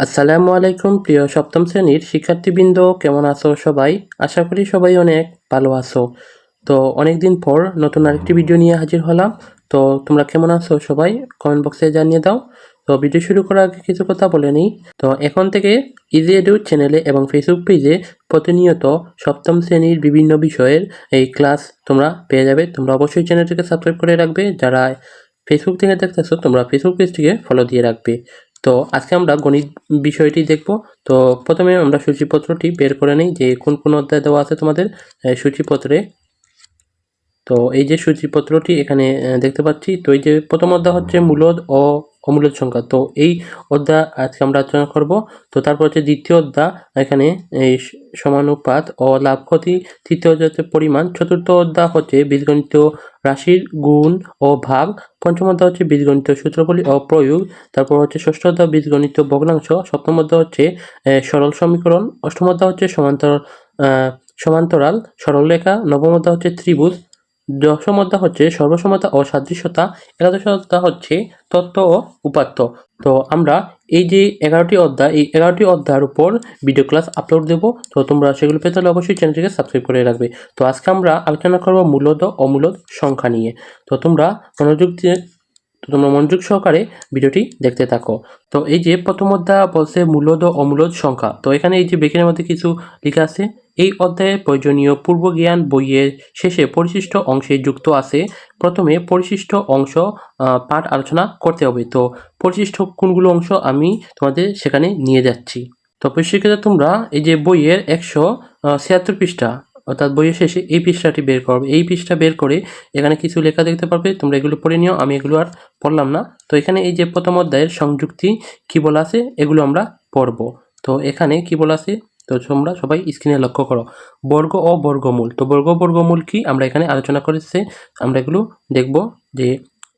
আসসালামু আলাইকুম, প্রিয় সপ্তম শ্রেণির শিক্ষার্থীবৃন্দ, কেমন আছো সবাই? আশা করি সবাই অনেক ভালো আছো। তো অনেক দিন পর নতুন আরেকটি ভিডিও নিয়ে হাজির হলাম। তো তোমরা কেমন আছো সবাই? কমেন্ট বক্সে জানিয়ে দাও। তো ভিডিও শুরু করার আগে কিছু কথা বলে নিই। তো এখন থেকে ইজি এডু চ্যানেলে এবং ফেসবুক পেজে প্রতিনিয়ত সপ্তম শ্রেণির বিভিন্ন বিষয়ের এই ক্লাস তোমরা পেয়ে যাবে। তোমরা অবশ্যই চ্যানেলটিকে সাবস্ক্রাইব করে রাখবে। যারা ফেসবুক থেকে দেখতেছো, তোমরা ফেসবুক পেজটিকে ফলো দিয়ে রাখবে। তো আজকে আমরা গণিত বিষয়টি দেখব। তো প্রথমে আমরা সূচিপত্রটি বের করে নিই যে কোন কোন অধ্যায় দেওয়া আছে তোমাদের সূচিপত্রে। তো এই যে সূচিপত্রটি এখানে দেখতে পাচ্ছি। তো এই যে প্রথম অধ্যায় হচ্ছে মূলদ ও অমূলদ সংখ্যা। তো এই অধ্যায় আজকে আমরা আলোচনা করব। তো তারপর হচ্ছে দ্বিতীয় অধ্যায়। এখানে এই সমানুপাত ও লাভ ক্ষতি। তৃতীয় অধ্যায় পরিমাণ। চতুর্থ অধ্যায় হচ্ছে বীজগণিত রাশির গুণ ও ভাগ। পঞ্চম অধ্যায় হচ্ছে বীজগণিত সূত্রগুলি ও প্রয়োগ। তারপর হচ্ছে ষষ্ঠ অধ্যায় বীজগণিত ভগ্নাংশ। সপ্তম অধ্যায় হচ্ছে সরল সমীকরণ। অষ্টম অধ্যায় হচ্ছে সমান্তরাল আহ, সমান্তরাল সরলরেখা। নবম অধ্যায় হচ্ছে ত্রিভুজ। দশম অধ্যায় হচ্ছে সর্বসমতা ও সাদৃশ্যতা একাদশ অধ্যায় হচ্ছে তত্ত্ব ও উপাত্ত। তো আমরা এই যে এগারোটি অধ্যায়, এই এগারোটি অধ্যায়ের উপর ভিডিও ক্লাস আপলোড দেব। তো তোমরা সেগুলো পেতে হলে অবশ্যই চ্যানেলটিকে সাবস্ক্রাইব করে রাখবে। তো আজকে আমরা আলোচনা করব মূলত অমূলত সংখ্যা নিয়ে। তো তোমরা মনোযোগ দিয়ে, তো তোমরা মনোযোগ সহকারে ভিডিওটি দেখতে থাকো। তো এই যে প্রথম অধ্যায় বলছে মূলদ ও অমূলদ সংখ্যা। তো এখানে এই যে বেকের মধ্যে কিছু লেখা আছে। এই অধ্যায়ে প্রয়োজনীয় পূর্বজ্ঞান বইয়ের শেষে পরিশিষ্ট অংশে যুক্ত আছে। প্রথমে পরিশিষ্ট অংশ পাঠ আলোচনা করতে হবে। তো পরিশিষ্ট কোনগুলো অংশ আমি তোমাদের সেখানে নিয়ে যাচ্ছি। তো সেক্ষেত্রে তোমরা এই যে বইয়ের একশো ছিয়াত্তর পৃষ্ঠা, অর্থাৎ বইয়ের শেষে এই পৃষ্ঠাটি বের করবে। এই পৃষ্ঠা বের করে এখানে কিছু লেখা দেখতে পারবে। তোমরা এগুলো পড়ে নিও, আমি এগুলো আর পড়লাম না। তো এখানে এই যে প্রথম অধ্যায়ের সংযুক্তি কি বলা আছে, এগুলো আমরা পড়ব। তো এখানে কি বলা আছে? তো তোমরা সবাই স্ক্রিনে লক্ষ্য করো। বর্গ ও বর্গমূল। তো বর্গ বর্গমূল কি আমরা এখানে আলোচনা করেছি। আমরা এগুলো দেখব যে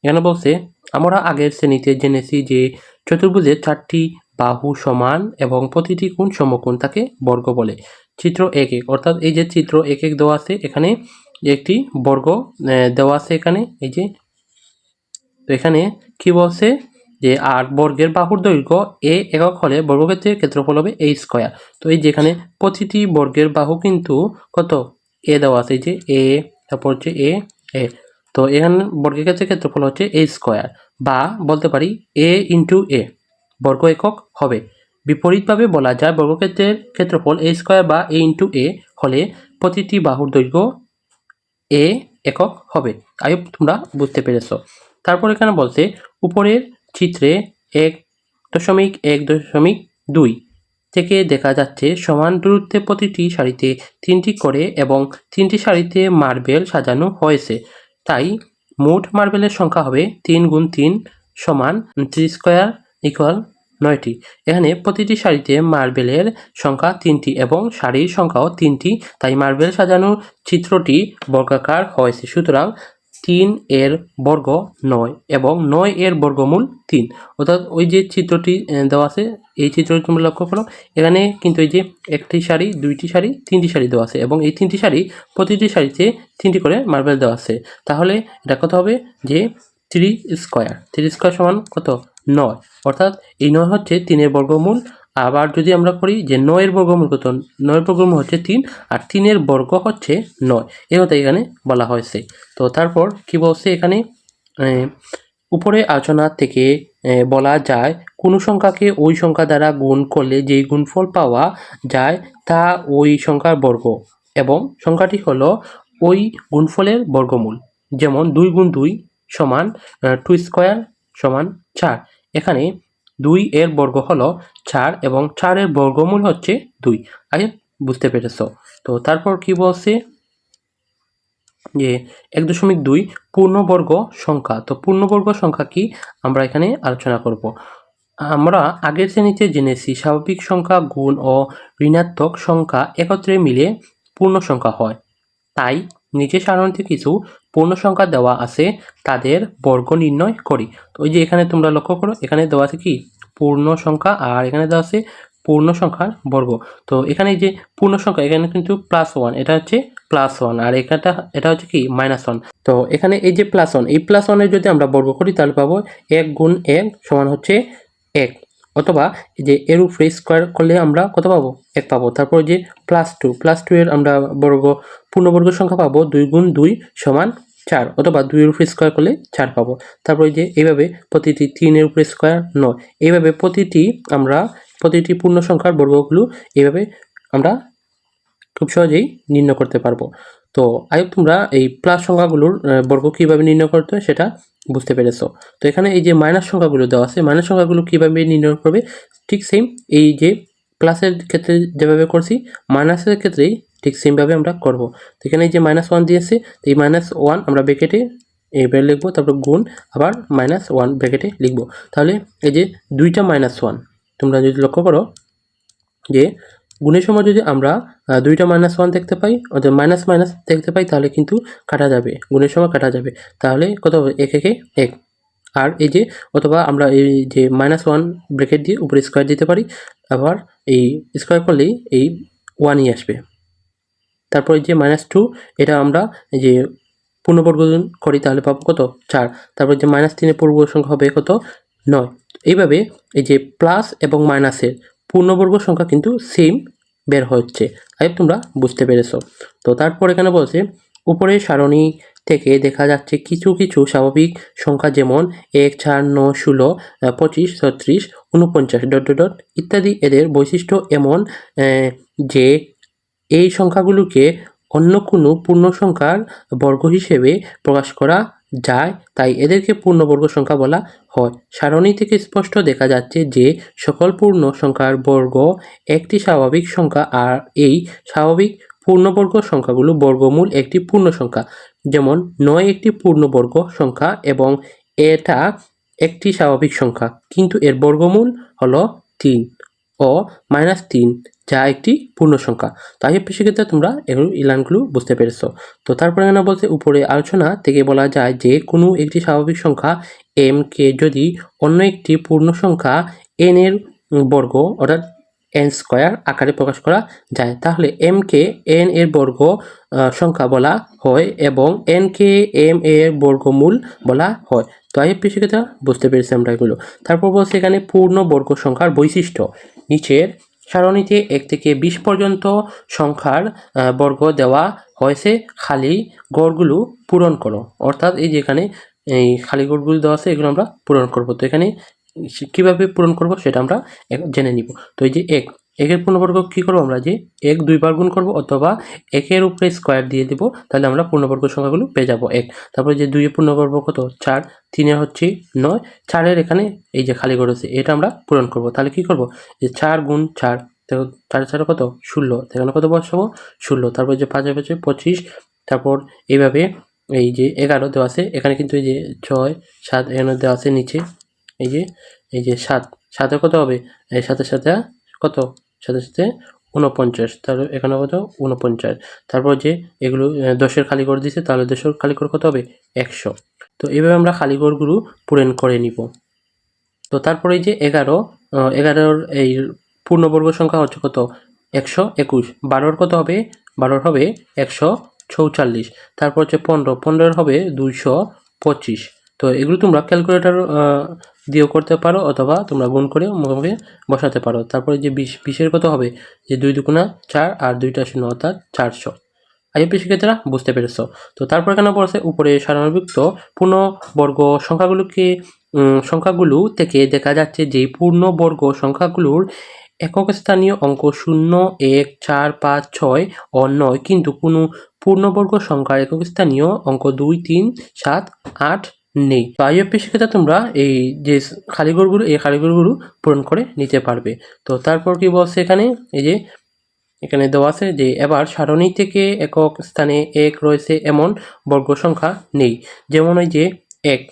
এখানে বলছে, আমরা আগের শ্রেণীতে জেনেছি যে চতুর্ভুজের চারটি বাহু সমান এবং প্রতিটি কোণ সমকোণ তাকে বর্গ বলে। চিত্র এক এক। অর্থাৎ এই যে চিত্র এক এক দেওয়া আছে, এখানে একটি বর্গ দেওয়া আছে এখানে। এই যে, তো এখানে কি বলছে? যে আর বর্গের বাহুর দৈর্ঘ্য এ একক হলে বর্গক্ষেত্রের ক্ষেত্রফল হবে এ স্কোয়ার তো এই যেখানে প্রতিটি বর্গের বাহু কিন্তু কত? এ দেওয়া আছে যে এ, তারপর হচ্ছে এ এ। তো এখানে বর্গের ক্ষেত্রে ক্ষেত্রফল হচ্ছে এ স্কোয়ার বা বলতে পারি এ ইন্টু এ, বর্গ একক হবে। বিপরীতভাবে বলা যায় বর্গক্ষেত্রের ক্ষেত্রফল এ স্কোয়ার বা এ ইন্টু এ হলে প্রতিটি বাহুর দৈর্ঘ্য এ একক হবে। হোপ তোমরা বুঝতে পেরেছ। তারপর এখানে বলছে উপরের চিত্রে এক দশমিক এক দশমিক দুই থেকে দেখা যাচ্ছে সমান দূরত্বে প্রতিটি সারিতে তিনটি করে এবং তিনটি সারিতে মার্বেল সাজানো হয়েছে। তাই মোট মার্বেলের সংখ্যা হবে তিন গুণ তিন সমান থ্রি স্কোয়ার ইকুয়াল নয়টি। এখানে প্রতিটি সারিতে মার্বেলের সংখ্যা তিনটি এবং সারির সংখ্যাও তিনটি। তাই মার্বেল সাজানোর চিত্রটি বর্গাকার হয়েছে। সুতরাং তিন এর বর্গ নয় এবং নয় এর বর্গমূল তিন। অর্থাৎ ওই যে চিত্রটি দেওয়া আছে, এই চিত্রটি তোমরা লক্ষ্য করো, এখানে কিন্তু এই যে একটি শাড়ি দুইটি শাড়ি তিনটি শাড়ি দেওয়া আছে এবং এই তিনটি শাড়ি প্রতিটি শাড়িতে তিনটি করে মার্বেল দেওয়া আছে। তাহলে এটা কত হবে? যে থ্রি স্কোয়ার থ্রি স্কোয়ার সমান কত? নয়। অর্থাৎ এই নয় হচ্ছে তিনের বর্গমূল আবার যদি আমরা করি যে নয়ের বর্গমূল কত? নয়ের বর্গমূল হচ্ছে তিন, আর তিনের বর্গ হচ্ছে নয়। এই কথা এখানে বলা হয়েছে। তো তারপর কি বলছে এখানে? উপরে আলোচনা থেকে বলা যায়, কোনো সংখ্যাকে ওই সংখ্যা দ্বারা গুণ করলে যেই গুণফল পাওয়া যায় তা ওই সংখ্যার বর্গ। এবং সংখ্যাটি হলো ওই গুণফলের বর্গমূল। যেমন দুই গুণ দুই সমান টু স্কোয়ার সমান চার। এখানে দুই এর বর্গ হলো চার এবং চারের বর্গমূল হচ্ছে দুই। আগে বুঝতে পেরেছ? তো তারপর কি বলছে? যে এক দশমিক দুই পূর্ণবর্গ সংখ্যা। তো পূর্ণবর্গ সংখ্যা কি? আমরা এখানে আলোচনা করব। আমরা আগের শ্রেণীতে জেনেছি স্বাভাবিক সংখ্যা গুণ ও ঋণাত্মক সংখ্যা একত্রে মিলে পূর্ণ সংখ্যা হয়। তাই নিচে সাধারণত কিছু পূর্ণ সংখ্যা দেওয়া আছে, তাদের বর্গ নির্ণয় করি। তো ওই যে এখানে তোমরা লক্ষ্য করো, এখানে দেওয়া আছে কি? পূর্ণ সংখ্যা আর এখানে দেওয়া আছে পূর্ণ সংখ্যার বর্গ। তো এখানে যে পূর্ণ সংখ্যা এখানে কিন্তু প্লাস ওয়ান এটা হচ্ছে প্লাস ওয়ান আর এখানটা, এটা হচ্ছে কি? মাইনাস ওয়ান তো এখানে এই যে প্লাস ওয়ান এই প্লাস ওয়ানের যদি আমরা বর্গ করি, তাহলে পাবো এক গুণ এক সমান হচ্ছে এক। অথবা এই যে এর উপরে স্কোয়ার করলে আমরা কত পাবো? এক পাবো। তারপর যে প্লাস টু প্লাস টু এর আমরা বর্গ, পূর্ণবর্গ সংখ্যা পাবো দুই গুণ দুই সমান চার, অথবা দুইয়ের উপরে স্কোয়ার করলে চার পাবো। তারপর যে এইভাবে প্রতিটি তিনের উপরে স্কোয়ার নয়। এইভাবে প্রতিটি আমরা প্রতিটি পূর্ণ সংখ্যার বর্গগুলো এইভাবে আমরা খুব সহজেই নির্ণয় করতে পারব। তো আই তোমরা এই প্লাস সংখ্যাগুলোর বর্গ কীভাবে নির্ণয় করতে সেটা বুঝতে পেরেছ। তো এখানে এই যে মাইনাস সংখ্যাগুলো দেওয়া আছে মাইনাস সংখ্যাগুলো কীভাবে নির্ণয় করবে? ঠিক সেম এই যে প্লাসের ক্ষেত্রে যেভাবে করছি মাইনাসের ক্ষেত্রেই ঠিক সেমভাবে আমরা করব। তো এখানে এই যে মাইনাস ওয়ান দিয়েছে, তো এই মাইনাস ওয়ান আমরা ব্রেকেটে এইভাবে লিখব, তারপর গুণ, আবার মাইনাস ওয়ান ব্রেকেটে লিখব। তাহলে এই যে দুইটা মাইনাস ওয়ান তোমরা যদি লক্ষ্য করো যে গুণের সময় যদি আমরা দুইটা মাইনাস ওয়ান দেখতে পাই, অর্থাৎ মাইনাস মাইনাস দেখতে পাই, তাহলে কিন্তু কাটা যাবে, গুণের সময় কাটা যাবে। তাহলে কত হবে? এক, একে, এক আর এই যে, অথবা আমরা এই যে মাইনাস ওয়ান ব্রেকেট দিয়ে উপরে স্কোয়ার দিতে পারি, আবার এই স্কোয়ার করলেই এই ওয়ানই আসবে। তারপর যে মাইনাস টু এটা আমরা এই যে পূর্ণবর্গ করি, তাহলে পাবো কত? চার। তারপর যে মাইনাস তিনের পূর্ব সংখ্যা হবে কত? নয়। এইভাবে এই যে প্লাস এবং মাইনাসের পূর্ণবর্গ সংখ্যা কিন্তু সেম বের হচ্ছে। আই তোমরা বুঝতে পেরেছ। তো তারপর এখানে বলছে উপরে সারণী থেকে দেখা যাচ্ছে কিছু কিছু স্বাভাবিক সংখ্যা যেমন এক, চার, ন, ষোলো পঁচিশ, ছত্রিশ উনপঞ্চাশ ডট ডট ইত্যাদি। এদের বৈশিষ্ট্য এমন যে এই সংখ্যাগুলোকে অন্য কোনো পূর্ণ সংখ্যার বর্গ হিসেবে প্রকাশ করা যায়, তাই এদেরকে পূর্ণবর্গ সংখ্যা বলা হয়। সারণী থেকে স্পষ্ট দেখা যাচ্ছে যে, সকল পূর্ণ সংখ্যার বর্গ একটি স্বাভাবিক সংখ্যা, আর এই স্বাভাবিক পূর্ণবর্গ সংখ্যাগুলো বর্গমূল একটি পূর্ণ সংখ্যা। যেমন, নয় একটি পূর্ণবর্গ সংখ্যা এবং এটা একটি স্বাভাবিক সংখ্যা। কিন্তু এর বর্গমূল হলো তিন। ও মাইনাস তিন যা একটি পূর্ণ সংখ্যা। তাই সেক্ষেত্রে তোমরা এগুলো ইলানগুলো বুঝতে পেরেছ। তো তারপরে এখানে বলতে উপরে আলোচনা থেকে বলা যায় যে কোনো একটি স্বাভাবিক সংখ্যা এম কে যদি অন্য একটি পূর্ণ সংখ্যা এন এর বর্গ অর্থাৎ এন স্কোয়ার আকারে প্রকাশ করা যায়, তাহলে এম কে এন এর বর্গ সংখ্যা বলা হয় এবং এন কে এম এর বর্গমূল বলা হয়। তো আই সেক্ষেত্রে বুঝতে পেরেছি আমরা এগুলো। তারপর বলছে এখানে পূর্ণ বর্গ সংখ্যার বৈশিষ্ট্য। নিচের সারণীতে এক থেকে বিশ পর্যন্ত সংখ্যার বর্গ দেওয়া হয়েছে। খালি গড়গুলো পূরণ করো। অর্থাৎ এই যেখানে এই খালি গড়গুলো দেওয়া আছে, এগুলো আমরা পূরণ করব। তো এখানে কীভাবে পূরণ করব সেটা আমরা জেনে নিব। তো এই যে এক একের পূর্ণবর্গ কী করব আমরা? যে এক দুইবার গুণ করব অথবা একের উপরে স্কোয়ার দিয়ে দিব, তাহলে আমরা পূর্ণবর্গ সংখ্যাগুলো পেয়ে যাব এক। তারপরে যে দুইয়ের পূর্ণবর্গ কত? চার। তিনের হচ্ছে নয়। চারের এখানে এই যে খালি আছে এটা আমরা পূরণ করব। তাহলে কি করব? যে চার গুণ চার চার চার কত? ষোলো। এখানে কত বসাবো? ষোলো। তারপর যে পাঁচে পাঁচে পঁচিশ। তারপর এইভাবে এই যে এগারো দেওয়া আছে, এখানে কিন্তু এই যে ছয়, সাত এখানে দেওয়া আছে নিচে। এই যে এই যে সাত। সাথে কত হবে? এই সাথে সাথে কত? সাথে সাথে উনপঞ্চাশ তাহলে এখানে কত? উনপঞ্চাশ তারপর যে এগুলো দশের খালি করে দিছে, তাহলে দশের খালি করে কত হবে? একশো। তো এইভাবে আমরা খালি গড়গুলো পূরণ করে নিব। তো তারপরে যে এগারো এগারোর এই পূর্ণবর্গ সংখ্যা হচ্ছে কত? একশো একুশ। বারোর কত হবে? বারোর হবে একশো চৌচল্লিশ। তারপর হচ্ছে পনেরো। পনেরোর হবে দুইশো পঁচিশ। তো এগুলো তোমরা ক্যালকুলেটর দিয়েও করতে পারো অথবা তোমরা গুণ করে মুখে বসাতে পারো। তারপরে যে বিশ, বিশের কত হবে? যে দুই দুগুণা চার আর দুইটা শূন্য অর্থাৎ চারশো। আইএপি শিক্ষার্থীরা বুঝতে পেরেছ। তো তারপর এখানে বলছে উপরে সারণীভুক্ত পূর্ণবর্গ সংখ্যাগুলোকে সংখ্যাগুলো থেকে দেখা যাচ্ছে যে পূর্ণবর্গ সংখ্যাগুলোর একক স্থানীয় অঙ্ক শূন্য, এক, চার, পাঁচ, ছয় ও নয়। কিন্তু কোনো পূর্ণবর্গ সংখ্যার একক স্থানীয় অঙ্ক দুই, তিন, সাত, আট নেই। তো আইএপি শিক্ষার্থীরা তোমরা এই যে খালিগড়গুলো এই খালিগড়গুলো পূরণ করে নিতে পারবে। তো তারপর কি বলছে এখানে? এই যে এখানে দেওয়া আছে যে এবার সারণী থেকে একক স্থানে এক রয়েছে এমন বর্গ সংখ্যা নেই। যেমন ওই যে এক।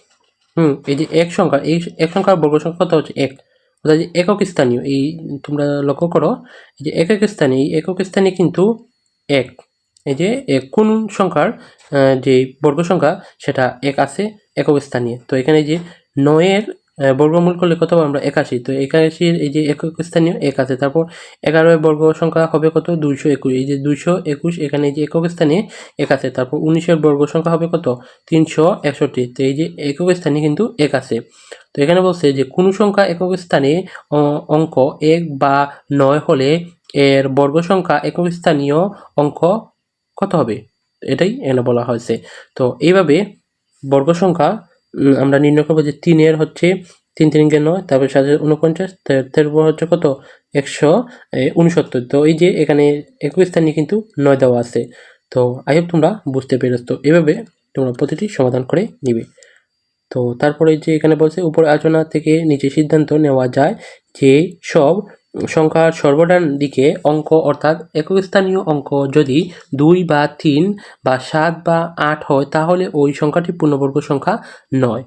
হুম, এই যে এক সংখ্যা, এই এক সংখ্যার বর্গ সংখ্যা হচ্ছে? এক। অর্থাৎ একক স্থানীয়, এই তোমরা লক্ষ্য করো, এই যে একক স্থানে, এই একক স্থানে কিন্তু এক। এই যে এক, কোন সংখ্যার যে বর্গ সংখ্যা, সেটা এক আছে। একক স্থানীয় তো এখানে যে নয়ের বর্গমূল করলে কত আমরা একাশি। তো একাশির এই যে একক স্থানীয় এক আছে। তারপর এগারো বর্গ সংখ্যা হবে কত? দুইশো একুশ। এই যে দুইশো একুশ, এখানে এই যে একক স্থানে এক আছে। তারপর উনিশের বর্গ সংখ্যা হবে কত? তিনশো একষট্টি। তো এই যে একক স্থানে কিন্তু এক আছে। তো এখানে বলছে যে কোনো সংখ্যা একক স্থানে অঙ্ক এক বা নয় হলে এর বর্গ সংখ্যা একক স্থানীয় অঙ্ক কত হবে? এটাই এখানে বলা হয়েছে। তো এইভাবে বর্গ সংখ্যা আমরা নির্ণয় করব যে তিনের হচ্ছে তিন তিনকে নয়, তারপরে সাথে উনপঞ্চাশ তার হচ্ছে কত? একশো উনসত্তর তো এই যে এখানে একক স্থানে কিন্তু নয় দেওয়া আছে। তো আই হোপ তোমরা বুঝতে পেরেছ। এভাবে তোমরা প্রতিটি সমাধান করে নিবে। তো তারপরে যে এখানে বলছে, উপর আলোচনা থেকে নিচে সিদ্ধান্ত নেওয়া যায় যে সব সংখ্যার সর্বডান দিকে অঙ্ক অর্থাৎ একক স্থানীয় অঙ্ক যদি দুই বা তিন বা সাত বা আট হয়, তাহলে ওই সংখ্যাটি পূর্ণবর্গ সংখ্যা নয়।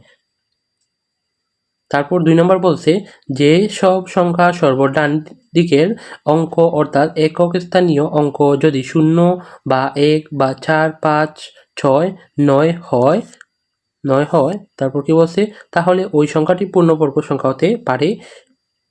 তারপর দুই নম্বর বলছে যে সব সংখ্যা সর্বডান দিকের অঙ্ক অর্থাৎ একক স্থানীয় অঙ্ক যদি শূন্য বা এক বা চার, পাঁচ, ছয়, নয় হয় নয় হয়, তারপর কি বলছে? তাহলে ওই সংখ্যাটি পূর্ণবর্গ সংখ্যা হতে পারে।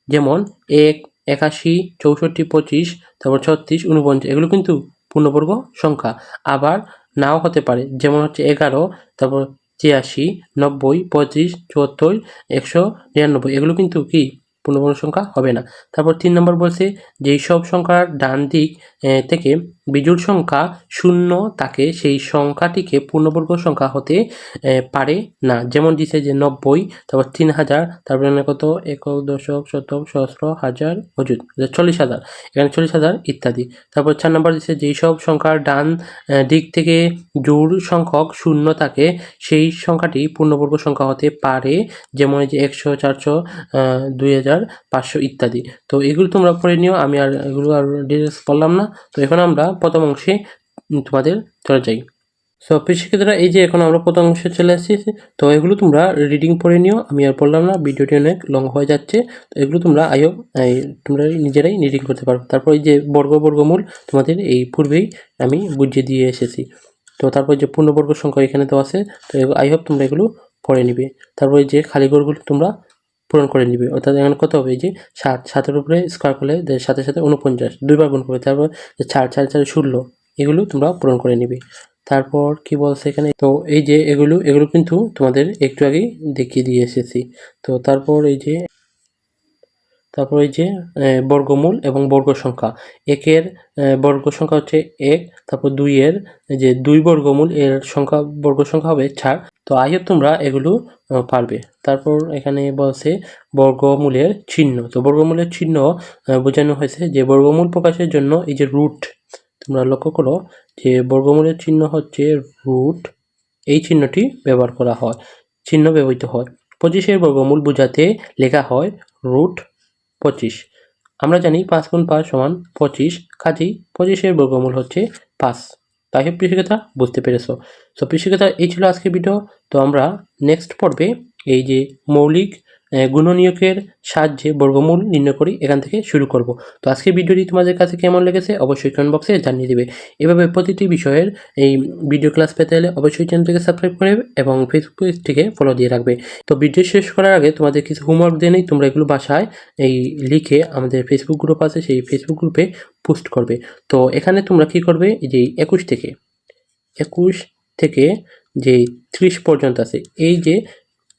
যেমন এক একাশি, চৌষট্টি, পঁচিশ, তারপর ছত্রিশ উনপঞ্চাশ এগুলো কিন্তু পূর্ণবর্গ সংখ্যা। আবার নাও হতে পারে, যেমন হচ্ছে এগারো, তারপর ছিয়াশি, নব্বই, পঁচিশ, চুয়াত্তর, একশো নিরানব্বই, এগুলো কিন্তু কি পূর্ণবর্গ সংখ্যা হবে না। তারপর তিন নম্বর বলছে যেই সব সংখ্যার ডান দিক থেকে বিজোড় সংখ্যা শূন্য তাকে সেই সংখ্যাটিকে পূর্ণবর্গ সংখ্যা হতে পারে না। যেমন দিছে যে নব্বই, তারপর তিন হাজার, তারপর কত? একক দশক শতক সহস্র হাজার অযুত চল্লিশ হাজার, এখানে চল্লিশ হাজার ইত্যাদি। তারপর চার নম্বর দিচ্ছে যেই সব সংখ্যার ডান দিক থেকে জোড় সংখ্যক শূন্য থাকে সেই সংখ্যাটি পূর্ণবর্গ সংখ্যা হতে পারে। যেমন যে একশো, চারশো দুই হাজার, পাঁচশো ইত্যাদি। তো এগুলো তোমরা পড়ে নিও, আমি আর এগুলো আর ডিটেলস পড়লাম না। তো এখন আমরা প্রথম অংশে তোমাদের চলে যাই। সো শিক্ষিতরা এই যে এখন আমরা প্রথম অংশে চলে এসেছি তো এগুলো তোমরা রিডিং পড়ে নিও। আমি আর বললাম না, ভিডিওটি অনেক লং হয়ে যাচ্ছে। তো এগুলো তোমরা আইও তোমরা নিজেরাই রিডিং করতে পারো। তারপর এই যে বর্গ বর্গমূল তোমাদের এই পূর্বেই আমি বুঝিয়ে দিয়ে এসেছি। তো তারপর যে পূর্ণবর্গ সংখ্যা এখানে তো আছে, তো আই হোপ তোমরা এগুলো পড়ে নিবে। তারপর যে খালি ঘরগুলো তোমরা পূরণ করে নিবে। অর্থাৎ এখানে কত হবে? যে সাত, সাতের উপরে স্কোয়ার করলে সাথে সাথে উনপঞ্চাশ দুইবার গুণ করবে তারপর যে চার চার চার, ষোলো, এগুলো তোমরা পূরণ করে নিবে। তারপর কি বলছে এখানে? তো এই যে এগুলো এগুলো কিন্তু তোমাদের একটু আগেই দেখিয়ে দিয়ে এসেছি। তো তারপর এই যে, তারপর এই যে বর্গমূল এবং বর্গ সংখ্যা একের বর্গ সংখ্যা হচ্ছে এক তারপর দুইয়ের এই যে দুই বর্গমূল, এর সংখ্যা, বর্গ সংখ্যা হবে চার। তো আই হোপ তোমরা এগুলো পারবে। তারপর এখানে বলছে বর্গমূলের চিহ্ন। তো বর্গমূলের চিহ্ন বোঝানো হয়েছে যে বর্গমূল প্রকাশের জন্য এই যে রুট তোমরা লক্ষ্য করো যে বর্গমূলের চিহ্ন হচ্ছে রুট এই চিহ্নটি ব্যবহার করা হয়, চিহ্ন ব্যবহৃত হয়। পঁচিশের বর্গমূল বোঝাতে লেখা হয় রুট পঁচিশ। আমরা জানি পাঁচ গুণ পাঁচ সমান পঁচিশ, কাজেই পঁচিশের বর্গমূল হচ্ছে পাঁচ। তাই হোক কৃষিকতা বুঝতে পেরেছ? সো কৃষিকতা এই ছিল আজকের ভিডিও তো আমরা নেক্সট পর্বে এই যে মৌলিক গুণনীয়কের সাহায্যে বর্গমূল নির্ণয় করি এখান থেকে শুরু করব। তো আজকের ভিডিওটি তোমাদের কাছে কেমন লেগেছে অবশ্যই কমেন্ট বক্সে জানিয়ে দিবে। এভাবে প্রতিটি বিষয়ের এই ভিডিও ক্লাস পেতে হলে অবশ্যই চ্যানেলটিকে সাবস্ক্রাইব করে এবং ফেসবুক পেজটিকে ফলো দিয়ে রাখবে। তো ভিডিও শেষ করার আগে তোমাদের কিছু হোমওয়ার্ক দিয়ে নেই, তোমরা এগুলো বাসায় এই লিখে আমাদের ফেসবুক গ্রুপ আছে, সেই ফেসবুক গ্রুপে পোস্ট করবে। তো এখানে তোমরা কি করবে যে একুশ থেকে একুশ থেকে যে ত্রিশ পর্যন্ত আছে, এই যে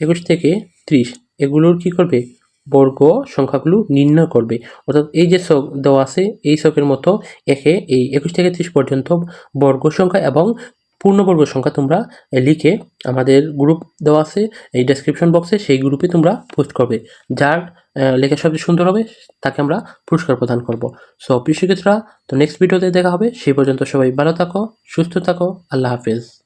একুশ থেকে ত্রিশ এগুলোর কি করবে? বর্গ সংখ্যাগুলো নির্ণয় করবে। অর্থাৎ এই যে শখ দেওয়া আছে, এই শখের মতো একে এই একুশ থেকে ত্রিশ পর্যন্ত বর্গ সংখ্যা এবং পূর্ণবর্গ সংখ্যা তোমরা লিখে আমাদের গ্রুপ দেওয়া আছে, এই ডেসক্রিপশন বক্সে সেই গ্রুপে তোমরা পোস্ট করবে। যার লেখা সবচেয়ে সুন্দর হবে, তাকে আমরা পুরস্কার প্রদান করব। সো প্রিয় শিক্ষার্থীরা, তো নেক্সট ভিডিওতে দেখা হবে। সেই পর্যন্ত সবাই ভালো থাকো, সুস্থ থাকো, আল্লাহ হাফেজ।